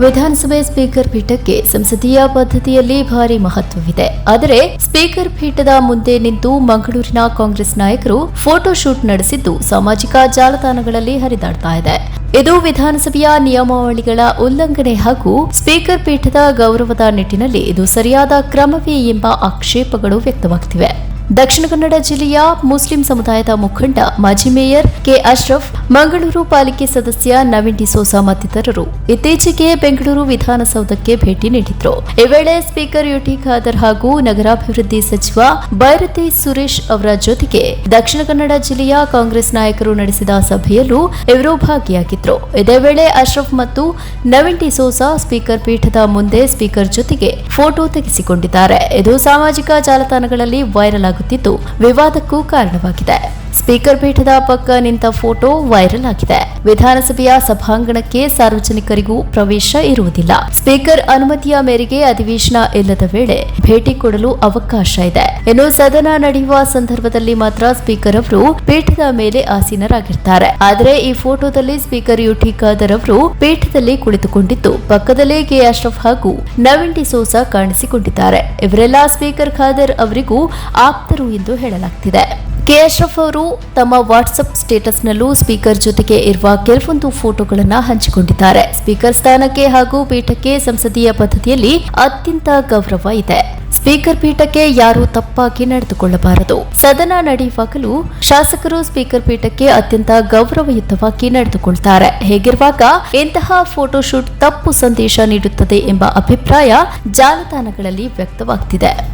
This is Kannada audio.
ವಿಧಾನಸಭೆ ಸ್ಪೀಕರ್ ಪೀಠಕ್ಕೆ ಸಂಸದೀಯ ಪದ್ಧತಿಯಲ್ಲಿ ಭಾರಿ ಮಹತ್ವವಿದೆ. ಆದರೆ ಸ್ಪೀಕರ್ ಪೀಠದ ಮುಂದೆ ನಿಂತು ಮಂಗಳೂರಿನ ಕಾಂಗ್ರೆಸ್ ನಾಯಕರು ಫೋಟೋ ಶೂಟ್ ನಡೆಸಿದ್ದು ಸಾಮಾಜಿಕ ಜಾಲತಾಣಗಳಲ್ಲಿ ಹರಿದಾಡ್ತಾ ಇದೆ. ಇದು ವಿಧಾನಸಭೆಯ ನಿಯಮಾವಳಿಗಳ ಉಲ್ಲಂಘನೆ ಹಾಗೂ ಸ್ಪೀಕರ್ ಪೀಠದ ಗೌರವದ ನಿಟ್ಟಿನಲ್ಲಿ ಇದು ಸರಿಯಾದ ಕ್ರಮವೇ ಎಂಬ ಆಕ್ಷೇಪಗಳು ವ್ಯಕ್ತವಾಗುತ್ತಿವೆ ದಕ್ಷಿಣ ಕನ್ನಡ ಜಿಲ್ಲೆಯ ಮುಸ್ಲಿಂ ಸಮುದಾಯದ ಮುಖಂಡ ಮಾಜಿ ಮೇಯರ್ ಕೆ ಅಶ್ರಫ್, ಮಂಗಳೂರು ಪಾಲಿಕೆ ಸದಸ್ಯ ನವೀನ್ ಡಿಸೋಸಾ ಮತ್ತಿತರರು ಇತ್ತೀಚೆಗೆ ಬೆಂಗಳೂರು ವಿಧಾನಸೌಧಕ್ಕೆ ಭೇಟಿ ನೀಡಿದ್ರು. ಈ ವೇಳೆ ಸ್ಪೀಕರ್ ಯುಟಿ ಖಾದರ್ ಹಾಗೂ ನಗರಾಭಿವೃದ್ಧಿ ಸಚಿವ ಬೈರತಿ ಸುರೇಶ್ ಅವರ ಜೊತೆಗೆ ದಕ್ಷಿಣ ಕನ್ನಡ ಜಿಲ್ಲೆಯ ಕಾಂಗ್ರೆಸ್ ನಾಯಕರು ನಡೆಸಿದ ಸಭೆಯಲ್ಲೂ ಇವರು ಭಾಗಿಯಾಗಿದ್ರು. ಇದೇ ವೇಳೆ ಅಶ್ರಫ್ ಮತ್ತು ನವೀನ್ ಡಿಸೋಸಾ ಸ್ಪೀಕರ್ ಪೀಠದ ಮುಂದೆ ಸ್ಪೀಕರ್ ಜೊತೆಗೆ ಫೋಟೋ ತೆಗೆಸಿಕೊಂಡಿದ್ದಾರೆ. ಇದು ಸಾಮಾಜಿಕ ಜಾಲತಾಣಗಳಲ್ಲಿ ವೈರಲ್ ಆಗುತ್ತಿದ್ದು ವಿವಾದಕ್ಕೂ ಕಾರಣವಾಗಿದೆ. ಸ್ಪೀಕರ್ ಪೀಠದ ಪಕ್ಕ ನಿಂತ ಫೋಟೋ ವೈರಲ್ ಆಗಿದೆ. ವಿಧಾನಸಭೆಯ ಸಭಾಂಗಣಕ್ಕೆ ಸಾರ್ವಜನಿಕರಿಗೂ ಪ್ರವೇಶ ಇರುವುದಿಲ್ಲ. ಸ್ಪೀಕರ್ ಅನುಮತಿಯ ಮೇರೆಗೆ ಅಧಿವೇಶನ ಇಲ್ಲದ ವೇಳೆ ಭೇಟಿ ಕೊಡಲು ಅವಕಾಶ ಇದೆ. ಇನ್ನು ಸದನ ನಡೆಯುವ ಸಂದರ್ಭದಲ್ಲಿ ಮಾತ್ರ ಸ್ಪೀಕರ್ ಅವರು ಪೀಠದ ಮೇಲೆ ಆಸೀನರಾಗಿರ್ತಾರೆ. ಆದರೆ ಈ ಫೋಟೋದಲ್ಲಿ ಸ್ಪೀಕರ್ ಯುಟಿ ಖಾದರ್ ಅವರು ಪೀಠದಲ್ಲಿ ಕುಳಿತುಕೊಂಡಿದ್ದು, ಪಕ್ಕದಲ್ಲೇ ಕೆ ಅಶ್ರಫ್ ಹಾಗೂ ನವೀನ್ ಡಿಸೋಸಾ ಕಾಣಿಸಿಕೊಂಡಿದ್ದಾರೆ. ಇವರೆಲ್ಲ ಸ್ಪೀಕರ್ ಖಾದರ್ ಅವರಿಗೂ ಆಪ್ತರು ಎಂದು ಹೇಳಲಾಗ್ತಿದೆ. ಕೆ ಅಶ್ರಫ್ ಅವರು ತಮ್ಮ ವಾಟ್ಸ್ಆಪ್ ಸ್ಟೇಟಸ್ನಲ್ಲೂ ಸ್ಪೀಕರ್ ಜೊತೆಗೆ ಇರುವ ಕೆಲವೊಂದು ಫೋಟೋಗಳನ್ನು ಹಂಚಿಕೊಂಡಿದ್ದಾರೆ. ಸ್ಪೀಕರ್ ಸ್ಥಾನಕ್ಕೆ ಹಾಗೂ ಪೀಠಕ್ಕೆ ಸಂಸದೀಯ ಪದ್ಧತಿಯಲ್ಲಿ ಅತ್ಯಂತ ಗೌರವ ಇದೆ. ಸ್ಪೀಕರ್ ಪೀಠಕ್ಕೆ ಯಾರು ತಪ್ಪಾಗಿ ನಡೆದುಕೊಳ್ಳಬಾರದು. ಸದನ ನಡೆಯುವಾಗಲೂ ಶಾಸಕರು ಸ್ಪೀಕರ್ ಪೀಠಕ್ಕೆ ಅತ್ಯಂತ ಗೌರವಯುತವಾಗಿ ನಡೆದುಕೊಳ್ತಾರೆ. ಹೇಗಿರುವಾಗ ಇಂತಹ ಫೋಟೋಶೂಟ್ ತಪ್ಪು ಸಂದೇಶ ನೀಡುತ್ತದೆ ಎಂಬ ಅಭಿಪ್ರಾಯ ಜಾಲತಾಣಗಳಲ್ಲಿ ವ್ಯಕ್ತವಾಗ್ತಿದೆ.